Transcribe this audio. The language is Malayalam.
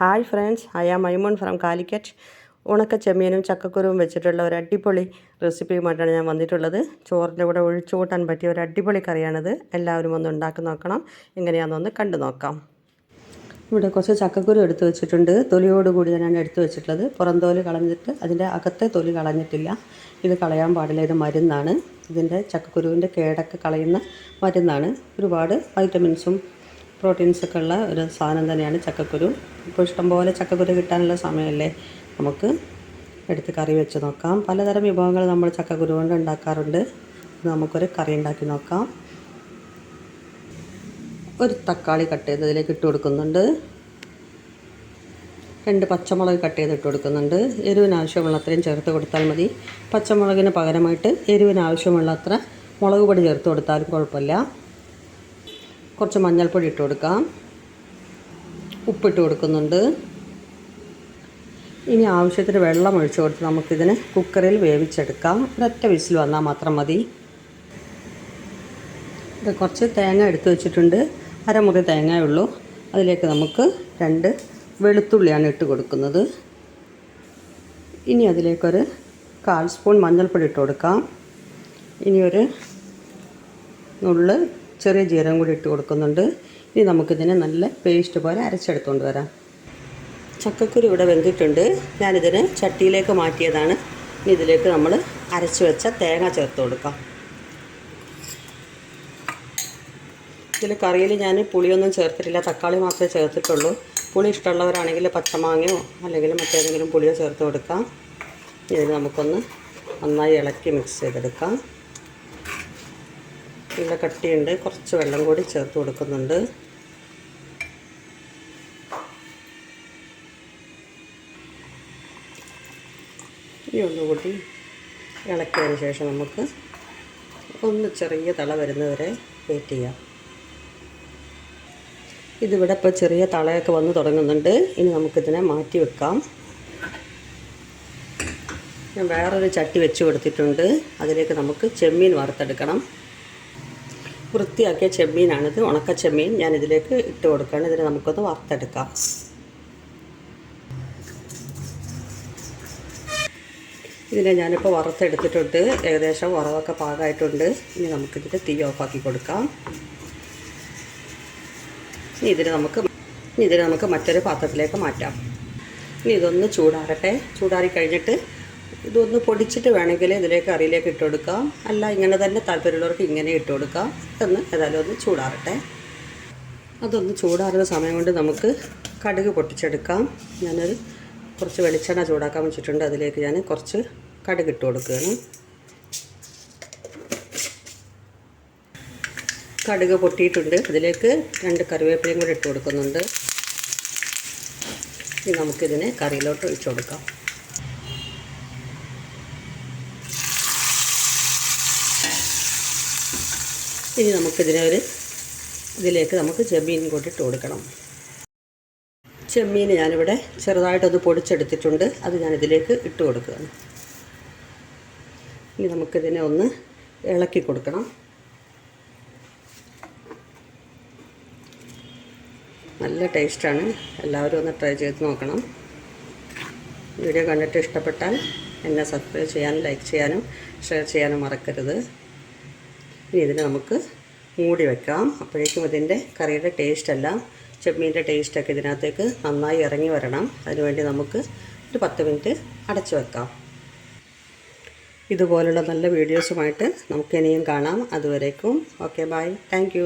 Hi friends I am Maimon from Calicut ഉണക്ക ചെമ്മീനും ചക്കക്കുരുവും വെച്ചിട്ടുള്ള ഒരു അടിപൊളി റെസിപ്പിയുമായിട്ടാണ് ഞാൻ വന്നിട്ടുള്ളത്. ചോറിന്റെ കൂടെ ഒഴിച്ചു കൂട്ടാൻ പറ്റിയ ഒരു അടിപൊളി കറിയാണിത്. എല്ലാവരും ഒന്ന് ഉണ്ടാക്കി നോക്കണം. എങ്ങനെയാണെന്നൊന്ന് കണ്ടു നോക്കാം. ഇവിടെ കുറച്ച് ചക്കക്കുരു എടുത്തു വെച്ചിട്ടുണ്ട്. തൊലിയോട് കൂടിയാണ് എടുത്തു വെച്ചിട്ടുള്ളത്. പുറം തോൽ കളഞ്ഞിട്ട് അതിന്റെ അകത്തെ തൊലി കളഞ്ഞിട്ടില്ല. ഇത് കളയാൻ പാടില്ല. ഇത് മരുന്നാണ്. ഇതിന്റെ ചക്കക്കുരുവിന്റെ കേടൊക്കെ കളയുന്ന മരുന്നാണ്. ഒരുപാട് വൈറ്റമിൻസും പ്രോട്ടീൻസൊക്കെ ഉള്ള ഒരു സാധനം തന്നെയാണ് ചക്കക്കുരു. ഇപ്പോൾ ഇഷ്ടംപോലെ ചക്കക്കുരു കിട്ടാനുള്ള സമയമല്ലേ നമുക്ക് എടുത്ത് കറി വെച്ച് നോക്കാം. പലതരം വിഭവങ്ങൾ നമ്മൾ ചക്കക്കുരു കൊണ്ട് ഉണ്ടാക്കാറുണ്ട്. നമുക്കൊരു കറി ഉണ്ടാക്കി നോക്കാം. ഒരു തക്കാളി കട്ട് ചെയ്ത് ഇതിലേക്ക് ഇട്ട് കൊടുക്കുന്നുണ്ട്. രണ്ട് പച്ചമുളക് കട്ട് ചെയ്ത് ഇട്ട് കൊടുക്കുന്നുണ്ട്. എരിവിന് ആവശ്യമുള്ള അത്രയും ചേർത്ത് കൊടുത്താൽ മതി. പച്ചമുളകിന് പകരമായിട്ട് എരിവിന് ആവശ്യമുള്ള അത്ര മുളക് പൊടി ചേർത്ത് കൊടുത്താലും കുഴപ്പമില്ല. കുറച്ച് മഞ്ഞൾപ്പൊടി ഇട്ട് കൊടുക്കാം. ഉപ്പിട്ട് കൊടുക്കുന്നുണ്ട്. ഇനി ആവശ്യത്തിന് വെള്ളം ഒഴിച്ചു കൊടുത്ത് നമുക്കിതിനെ കുക്കറിൽ വേവിച്ചെടുക്കാം. ഒരൊറ്റ വിസിൽ വന്നാൽ മാത്രം മതി. ഇത് കുറച്ച് തേങ്ങ എടുത്ത് വെച്ചിട്ടുണ്ട്. അരമുറി തേങ്ങയുള്ളൂ അതിലേക്ക് നമുക്ക് രണ്ട് വെളുത്തുള്ളിയാണ് ഇട്ട് കൊടുക്കുന്നത്. ഇനി അതിലേക്കൊരു കാൽ സ്പൂൺ മഞ്ഞൾപ്പൊടി ഇട്ട് കൊടുക്കാം. ഇനിയൊരു നുള്ള് ചെറിയ ജീരകം കൂടി ഇട്ട് കൊടുക്കുന്നുണ്ട്. ഇനി നമുക്കിതിനെ നല്ല പേസ്റ്റ് പോലെ അരച്ചെടുത്തുകൊണ്ട് വരാം. ചക്കക്കുരു ഇവിടെ വെന്തിട്ടുണ്ട്. ഞാനിതിനെ ചട്ടിയിലേക്ക് മാറ്റിയതാണ്. ഇനി ഇതിലേക്ക് നമ്മൾ അരച്ച് വെച്ച തേങ്ങ ചേർത്ത് കൊടുക്കാം. ഇതിൽ കറിയിൽ ഞാൻ പുളിയൊന്നും ചേർത്തിട്ടില്ല. തക്കാളി മാത്രമേ ചേർത്തിട്ടുള്ളൂ. പുളി ഇഷ്ടമുള്ളവരാണെങ്കിൽ പച്ചമാങ്ങയോ അല്ലെങ്കിൽ മറ്റേതെങ്കിലും പുളിയോ ചേർത്ത് കൊടുക്കാം. ഇതിന് നമുക്കൊന്ന് നന്നായി ഇളക്കി മിക്സ് ചെയ്തെടുക്കാം. നല്ല കട്ടിയുണ്ട്. കുറച്ച് വെള്ളം കൂടി ചേർത്ത് കൊടുക്കുന്നുണ്ട്. ഇനി ഒന്നുകൂടി ഇളക്കിയതിന് ശേഷം നമുക്ക് ഒന്ന് ചെറിയ തള വരുന്നവരെ വെയിറ്റ് ചെയ്യാം. ഇതിവിടെ ഇപ്പോൾ ചെറിയ തളയൊക്കെ വന്ന് തുടങ്ങുന്നുണ്ട്. ഇനി നമുക്കിതിനെ മാറ്റി വെക്കാം. ഞാൻ വേറൊരു ചട്ടി വെച്ച് കൊടുത്തിട്ടുണ്ട്. അതിലേക്ക് നമുക്ക് ചെമ്മീൻ വറുത്തെടുക്കണം. വൃത്തിയാക്കിയ ചെമ്മീനാണിത്. ഉണക്ക ചെമ്മീൻ ഞാൻ ഇതിലേക്ക് ഇട്ട് കൊടുക്കുകയാണ്. ഇതിനെ നമുക്കൊന്ന് വറുത്തെടുക്കാം. ഇതിനെ ഞാനിപ്പോൾ വറുത്തെടുത്തിട്ടുണ്ട്. ഏകദേശം വറവൊക്കെ പാകമായിട്ടുണ്ട്. ഇനി നമുക്കിതിന്റെ തീ ഓഫാക്കി കൊടുക്കാം. ഇനി ഇതിന് നമുക്ക് ഇനി ഇതിനെ നമുക്ക് മറ്റൊരു പാത്രത്തിലേക്ക് മാറ്റാം. ഇനി ഇതൊന്ന് ചൂടാറട്ടെ. ചൂടാറി കഴിഞ്ഞിട്ട് ഇതൊന്ന് പൊടിച്ചിട്ട് വേണമെങ്കിൽ ഇതിലേക്ക് കറിയിലേക്ക് ഇട്ട് കൊടുക്കാം. അല്ല ഇങ്ങനെ തന്നെ താല്പര്യമുള്ളവർക്ക് ഇങ്ങനെ ഇട്ട് കൊടുക്കാം. എന്ന് ഏതായാലും ഒന്ന് ചൂടാറട്ടെ. അതൊന്ന് ചൂടാറുന്ന സമയം കൊണ്ട് നമുക്ക് കടുക് പൊട്ടിച്ചെടുക്കാം. ഞാനൊരു കുറച്ച് വെളിച്ചെണ്ണ ചൂടാക്കാൻ വെച്ചിട്ടുണ്ട്. അതിലേക്ക് ഞാൻ കുറച്ച് കടുക് ഇട്ട് കൊടുക്കുകയാണ്. കടുക് പൊട്ടിയിട്ടുണ്ട്. അതിലേക്ക് രണ്ട് കറിവേപ്പിലയും കൂടി ഇട്ട് കൊടുക്കുന്നുണ്ട്. ഇനി നമുക്കിതിനെ കറിയിലോട്ട് ഒഴിച്ചു കൊടുക്കാം. ഇനി നമുക്കിതിനെ ഒരു ഇതിലേക്ക് നമുക്ക് ചെമ്മീൻ കൂട്ടി ഇട്ട് കൊടുക്കണം. ചെമ്മീൻ ഞാനിവിടെ ചെറുതായിട്ടൊന്ന് പൊടിച്ചെടുത്തിട്ടുണ്ട്. അത് ഞാനിതിലേക്ക് ഇട്ട് കൊടുക്കുകയാണ്. ഇനി നമുക്കിതിനെ ഒന്ന് ഇളക്കി കൊടുക്കണം. നല്ല ടേസ്റ്റാണ്. എല്ലാവരും ഒന്ന് ട്രൈ ചെയ്ത് നോക്കണം. വീഡിയോ കണ്ടിട്ട് ഇഷ്ടപ്പെട്ടാൽ എന്നെ സബ്സ്ക്രൈബ് ചെയ്യാനും ലൈക്ക് ചെയ്യാനും ഷെയർ ചെയ്യാനും മറക്കരുത്. ഇനി ഇതിനെ നമുക്ക് മൂടി വെക്കാം. അപ്പോഴേക്കും ഇതിന്റെ കറിയുടെ ടേസ്റ്റെല്ലാം ചെമ്മീന്റെ ടേസ്റ്റൊക്കെ ഇതിനകത്തേക്ക് നന്നായി ഇറങ്ങി വരണം. അതിനുവേണ്ടി നമുക്ക് ഒരു പത്ത് മിനിറ്റ് അടച്ചു വെക്കാം. ഇതുപോലുള്ള നല്ല വീഡിയോസുമായിട്ട് നമുക്കിനിയും കാണാം. അതുവരേക്കും ഓക്കെ ബൈ താങ്ക്